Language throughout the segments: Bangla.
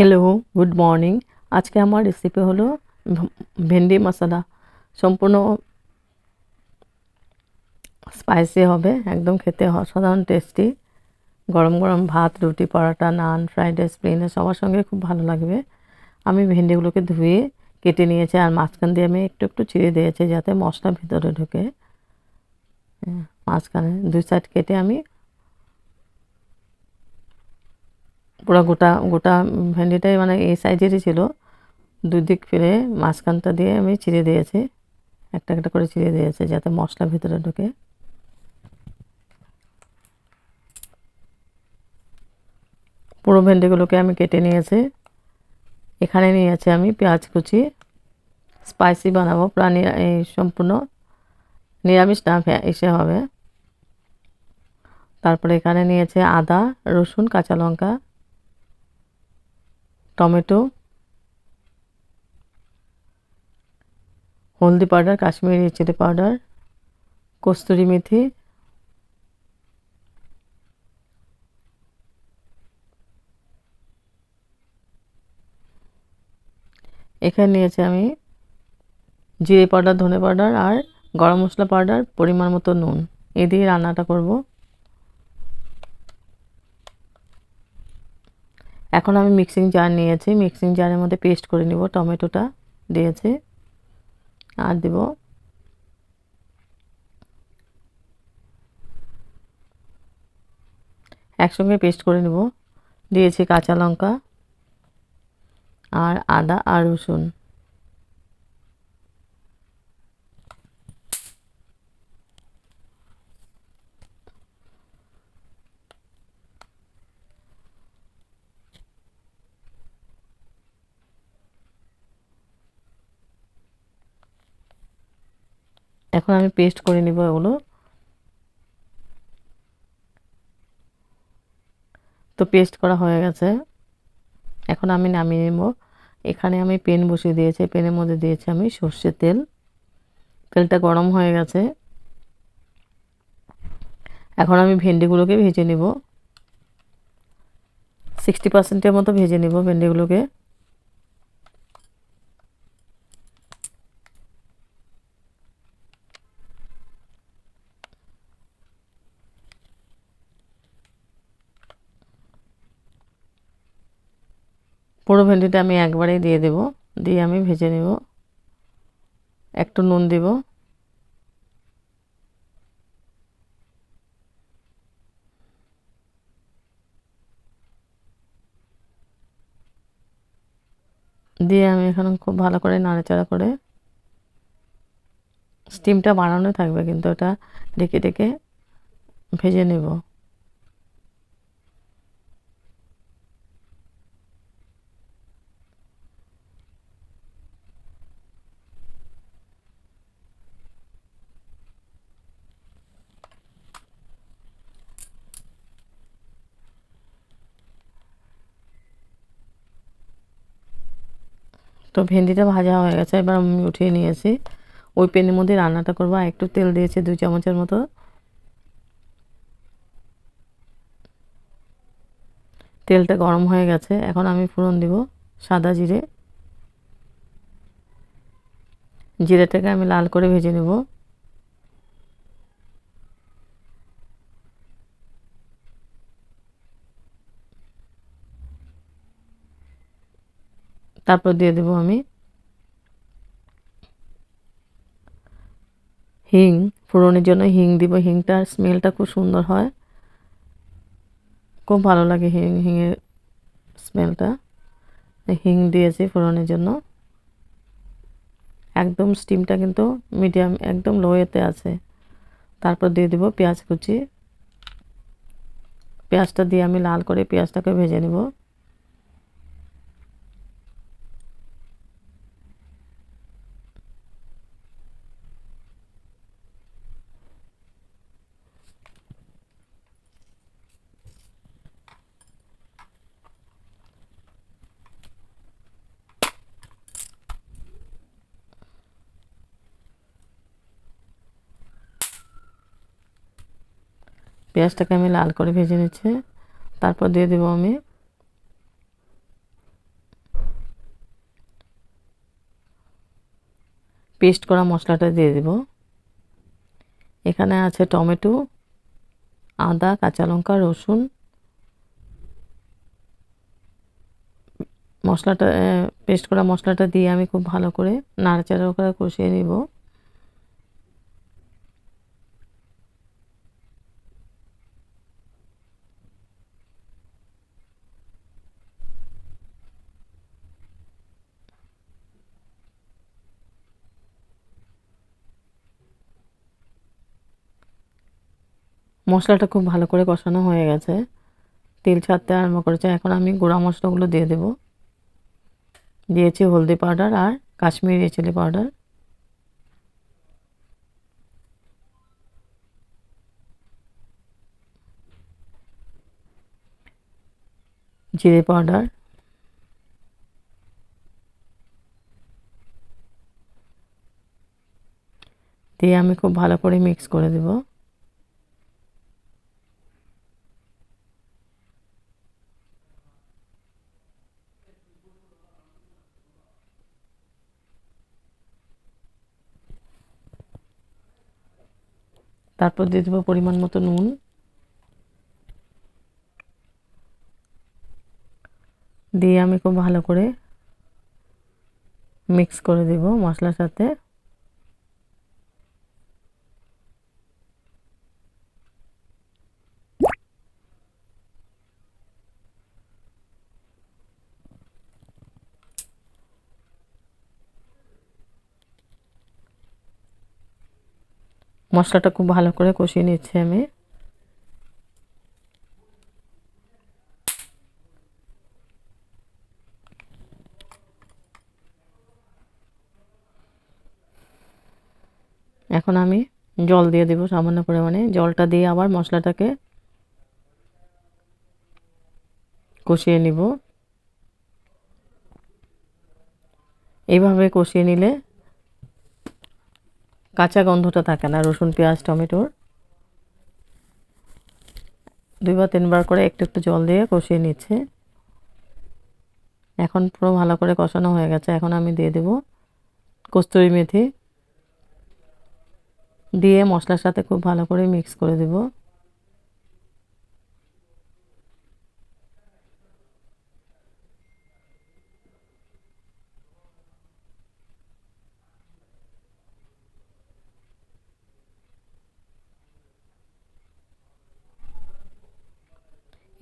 হ্যালো গুড মর্নিং আজকে আমার রেসিপি হলো ভেন্ডি মশলা। সম্পূর্ণ স্পাইসি হবে একদম খেতে অসাধারণ টেস্টি গরম গরম ভাত রুটি paratha naan fried rice plain সবার সঙ্গে খুব ভালো লাগবে। আমি ভেন্ডিগুলোকে ধুয়ে কেটে নিয়েছি আর মাঝখান দিয়ে আমি একটু একটু চিড়ে দিয়েছি যাতে মশলা ভিতরে ঢোকে। হ্যাঁ, মাঝখানে দুই সাইড কেটে আমি পুরো গোটা গোটা ভেন্ডিটাই মানে এই সাইজেরই ছিল। দুই দিক ফিরে মাঝখানটা দিয়ে আমি চিড়ে দিয়েছি। একটা একটা করে চিড়ে দিয়েছি যাতে মশলা ভিতরে ঢোকে। পুরো ভেন্ডিগুলোকে আমি কেটে নিয়েছি। এখানে নিয়েছি আমি পেঁয়াজ কুচি। স্পাইসি বানাবো প্রাণী এই সম্পূর্ণ নিরামিষ না এসে হবে। তারপরে এখানে নিয়েছে আদা, রসুন, কাঁচা লঙ্কা। টমেটো, হলদি powder, Kashmiri chilli powder, kasturi methi, এখানে নিয়েছি আমি জিরে পাউডার, ধনে পাউডার আর গরম মশলা পাউডার, পরিমাণ মতো নুন। এ দিয়ে রান্নাটা করব। এখন আমি মিক্সিং জার নিয়েছি। মিক্সিং জারের মধ্যে পেস্ট করে নিব, টমেটোটা দিয়েছি। আর দেব একসঙ্গে পেস্ট করে নেব। দিয়েছি কাঁচা লঙ্কা আর আদা আর রসুন। এখন আমি পেস্ট করে নিব এগুলো। তো পেস্ট করা হয়ে গেছে। এখন আমি নামিয়ে নেব। এখানে আমি পেন বসিয়ে দিয়েছি। পেনের মধ্যে দিয়েছি আমি সর্ষের তেল। তেলটা গরম হয়ে গেছে। এখন আমি ভেন্ডিগুলোকে ভেজে নিব। সিক্সটি পার্সেন্টের মতো ভেজে নিব ভেন্ডিগুলোকে। পুরো ভেন্ডিটা আমি একবারেই দিয়ে দেব। দিয়ে আমি ভেজে নেব। একটু নুন দেব। দিয়ে আমি এখন খুব ভালো করে নাড়াচাড়া করে স্টিমটা বাড়ানো থাকবে, কিন্তু ওটা ডেকে ডেকে ভেজে নেব। তো ভেন্ডিটা ভাজা হয়ে গেছে, এবার আমি উঠিয়ে নিয়েছি। ওই প্যানের মধ্যে রান্নাটা করব একটু তেল দিয়েছি দুই চামচের মতো। তেলটা গরম হয়ে গেছে, এখন আমি ফোড়ন দিব সাদা জিরে। জিরেটাকে আমি লাল করে ভেজে নেব। তারপর দিয়ে দেবো আমি হিং, ফোড়নের জন্য হিং দিব। হিংটার স্মেলটা খুব সুন্দর হয়। খুব ভালো লাগে হিং হিঙের স্মেলটা হিং দিয়েছি ফোড়নের জন্য। একদম স্টিমটা কিন্তু মিডিয়াম একদম লোয়েতে আছে। তারপর দিয়ে দেবো পেঁয়াজ কুচি। পেঁয়াজটা দিয়ে আমি লাল করে পেঁয়াজটাকে ভেজে নেব। পেঁয়াজটাকে আমি লাল করে ভেজে নিচ্ছি। তারপর দিয়ে দেবো আমি পেস্ট করা মশলাটা দিয়ে দেব। এখানে আছে টমেটো, আদা, কাঁচা লঙ্কা, রসুন। মশলাটা পেস্ট করা মশলাটা দিয়ে আমি খুব ভালো করে নাড়াচাড়া করে কষিয়ে নিব। মশলাটা খুব ভালো করে কষানো হয়ে গেছে। তেল ছাড়তে আরম্ভ করেছে। এখন আমি গুঁড়া মশলাগুলো দিয়ে দেব। দিয়েছি হলদি পাউডার আর কাশ্মীরি চিলি পাউডার। জিরে পাউডার। দিয়ে আমি খুব ভালো করে মিক্স করে দেবো। তারপর দিয়ে দেবো পরিমাণ মতো নুন। দিয়ে আমি খুব ভালো করে মিক্স করে দেব মশলার সাথে। মশলাটা খুব ভালো করে কষিয়ে নিচ্ছি আমি। এখন আমি জল দিয়ে দেবো সামান্য পরিমাণে। জলটা দিয়ে আবার মশলাটাকে কষিয়ে নিব। এইভাবে কষিয়ে নিলে কাঁচা গন্ধটা থাকে না, রসুন, পেঁয়াজ, টমেটোর। দুইবার, তিনবার করে একটু একটু জল দিয়ে কষিয়ে নিচ্ছে। এখন পুরো ভালো করে কষানো হয়ে গেছে। এখন আমি দিয়ে দেব কস্তুরি মেথি। দিয়ে মশলার সাথে খুব ভালো করে মিক্স করে দেবো।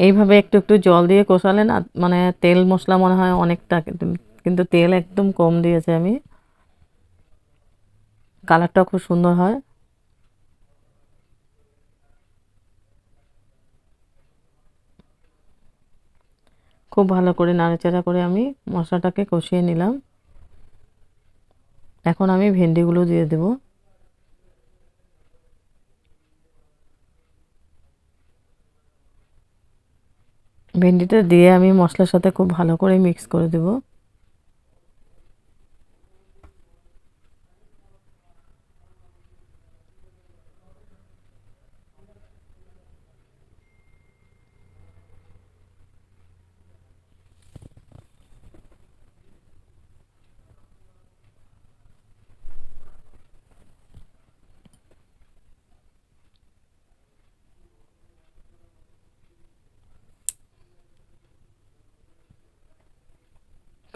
এইভাবে একটু একটু জল দিয়ে কষালে না মানে তেল মশলা মনে হয় অনেকটা কিন্তু তেল একদম কম দিয়েছে আমি। কালারটা খুব সুন্দর হয়। খুব ভালো করে নাড়াচাড়া করে আমি মশলাটাকে কষিয়ে নিলাম। এখন আমি ভেন্ডিগুলো দিয়ে দেবো। ভেন্ডিটা দিয়ে আমি মশলার সাথে খুব ভালো করে মিক্স করে দেবো।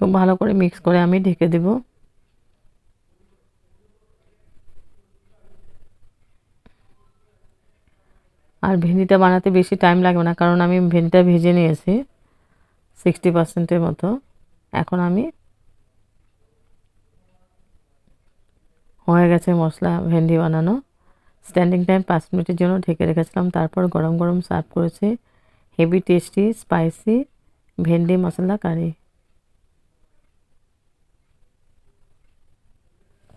খুব ভালো করে মিক্স করে আমি ঢেকে দেব। আর ভেন্ডিটা বানাতে বেশি টাইম লাগবে না, কারণ আমি ভেন্ডিটা ভেজে নিয়েছি সিক্সটি পার্সেন্টের মতো। এখন আমি হয়ে গেছে মশলা ভেন্ডি বানানো। স্ট্যান্ডিং টাইম পাঁচ মিনিটের জন্য ঢেকে রেখেছিলাম, তারপর গরম গরম সার্ভ করেছি। হেভি টেস্টি স্পাইসি ভেন্ডি মশলা কারি